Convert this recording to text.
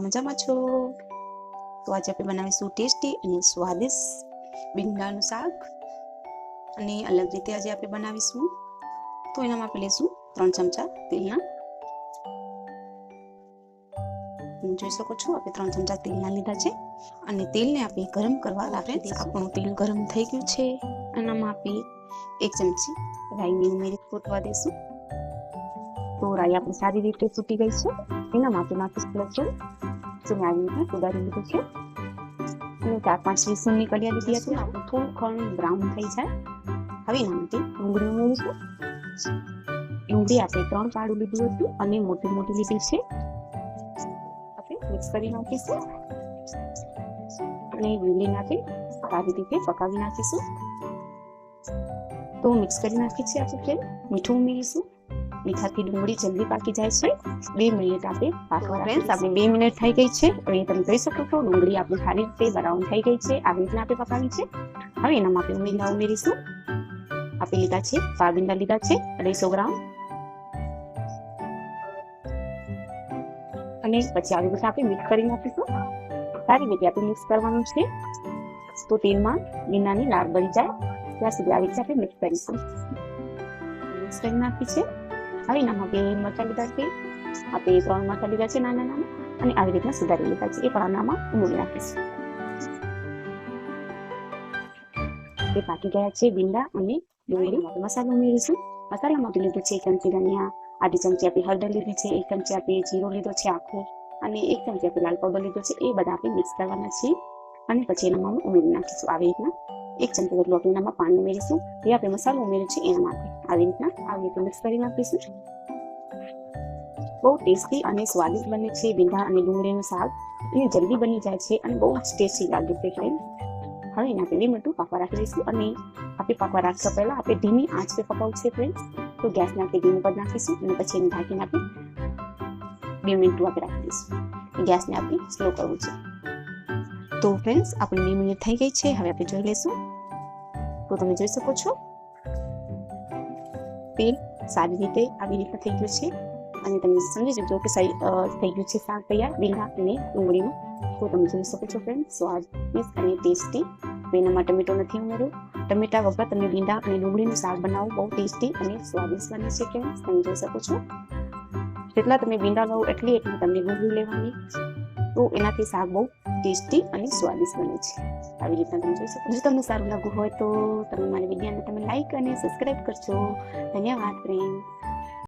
મજામાં છો? તો આજે આપણે બનાવીશું ટેસ્ટી અને સ્વાદિષ્ટ ભીંડાનું શાક. અને અલગ રીતે આજે આપણે બનાવીશું. તો એનામાં આપણે લઈશું ત્રણ ચમચા તેલના. જોઈ શકો છો આપણે ત્રણ ચમચા તેલના લીધા છે. અને તેલને આપણે ગરમ કરવા રાખી આપણું તેલ ગરમ થઈ ગયું છે. એનામાં આપણે એક ચમચી રાઈની ઉમેરી ફૂટવા દઈશું તો રાઈ આપણી સારી રીતે ફૂટી ગઈ છે. એના માટે નાખીશું લસણ જેને આવી રીતે સુધારી લીધું છે. અને ચાર પાંચ લસણની કડિયા લીધી હતી આપણું થોડું ખણ બ્રાઉન થઈ જાય. હવે એના માટે ડુંગળી ઉમેરીશું. ડુંગળી આપણે ત્રણ પાડું લીધું હતું અને મોટી મોટી લીધી છે. આપણે મિક્સ કરી નાખીશું. અને ડુંગળીને આપણે સારી રીતે પકાવી નાખીશું. તો મિક્સ કરી નાખી છે આપણે. મીઠું ઉમેરીશું. મીઠાથી ડુંગળી જલ્દી પાકી જાય છે. બે મિનિટ આપણે પાકવા ફ્રેન્ડ્સ આપણે બે મિનિટ થઈ ગઈ છે. હવે તમે જોઈ શકો છો ડુંગળી આપણી સારી રીતે બ્રાઉન થઈ ગઈ છે. આવી રીતના આપણે પકાવી છે. હવે એનામાં આપણે ઉમેરીને ઉમેરીશું. આપણે લીધા છે પાબીંડા લીધા છે અઢીસો ગ્રામ. અને પછી આવી રીતે આપણે મિક્સ કરી નાખીશું. સારી રીતે આપણે મિક્સ કરવાનું છે. તો તેલમાં લીનાની લાળ બળી જાય. ત્યાં સુધી આવી રીતે આપણે મિક્સ કરીશું. મિક્સ કરી નાખી છે. હવે એનામાં બે મરચાં લીધા છે આપણે ત્રણ મરચાં લીધા નાના નાના અને આવી રીતના સુધારી લીધા છે. એ પણ આનામાં ઉમેરી નાખીશું એ પાકી ગયા છે ભીંડા અને ડુંગળી મસાલો ઉમેરીશું મસાલામાં લીધું છે એક ચમચી ધનિયા આધી ચમચી આપી હળદર લીધી છે એક ચમચી આપી જીરો લીધો છે આખો અને એક ચમચી આપી લાલ પાવડર લીધો છે એ બધા આપણે મિક્સ કરવાના છે. અને પછી એનામાં ઉમેરી નાખીશું આવી રીતના એક ચમચી જેટલું આપણે એનામાં પાણી ઉમેરીશું. જે આપણે મસાલો ઉમેર્યો છે એના માટે. આવી રીતના આવી રીતે મિક્સ કરી નાખીશું. બહુ ટેસ્ટી અને સ્વાદિષ્ટ બને છે ભીંડા અને ડુંગળીનું શાક. એ જલ્દી બની જાય છે અને બહુ જ ટેસ્ટી લાગે છે ફ્રેન્ડ હવે એના આપણે બે મિનિટ પાકવા રાખી દઈશું અને આપણે પાકવા રાખતા પહેલાં આપણે ધીમી આંચ પે પકાવું છે ફ્રેન્ડ તો ગેસને આપણે ધીમી પર નાખીશું અને પછી એને ઢાંકીને આપણે બે મિનિટ આપણે રાખી દઈશું. ગેસને આપણે સ્લો કરવું છે. તો ફ્રેન્ડ્સ આપણી બે મિનિટ થઈ ગઈ છે. હવે આપણે જોઈ લઈશું. તો તમે જોઈ શકો છો તેલ સારી રીતે આવી રીતે થઈ ગયું છે અને તમે સમજી જજો કે થઈ ગયું છે શાક તૈયાર ભીંડા અને ડુંગળીનું તો તમે જોઈ શકો છો ફ્રેન્ડ સ્વાદ અને ટેસ્ટી એના ટમેટો નથી ઉમેર્યો ટમેટા વગર તમે ભીંડા અને ડુંગળીનું શાક બનાવો બહુ ટેસ્ટી અને સ્વાદિષ્ટ બને છે કે તમે જોઈ શકો છો જેટલા તમે ભીંડા લો એટલી એટલી તમને ડુંગળી લેવાની તો એનાથી શાક બહુ ટેસ્ટી અને સ્વાદિષ્ટ બને છે. આવી રીતના તમે જોઈ શકો જો તમને સારું લાગ્યું હોય તો તમે મારા વિડીયોને તમે લાઈક અને સબસ્ક્રાઈબ કરજો. ધન્યવાદ ફ્રેન્ડ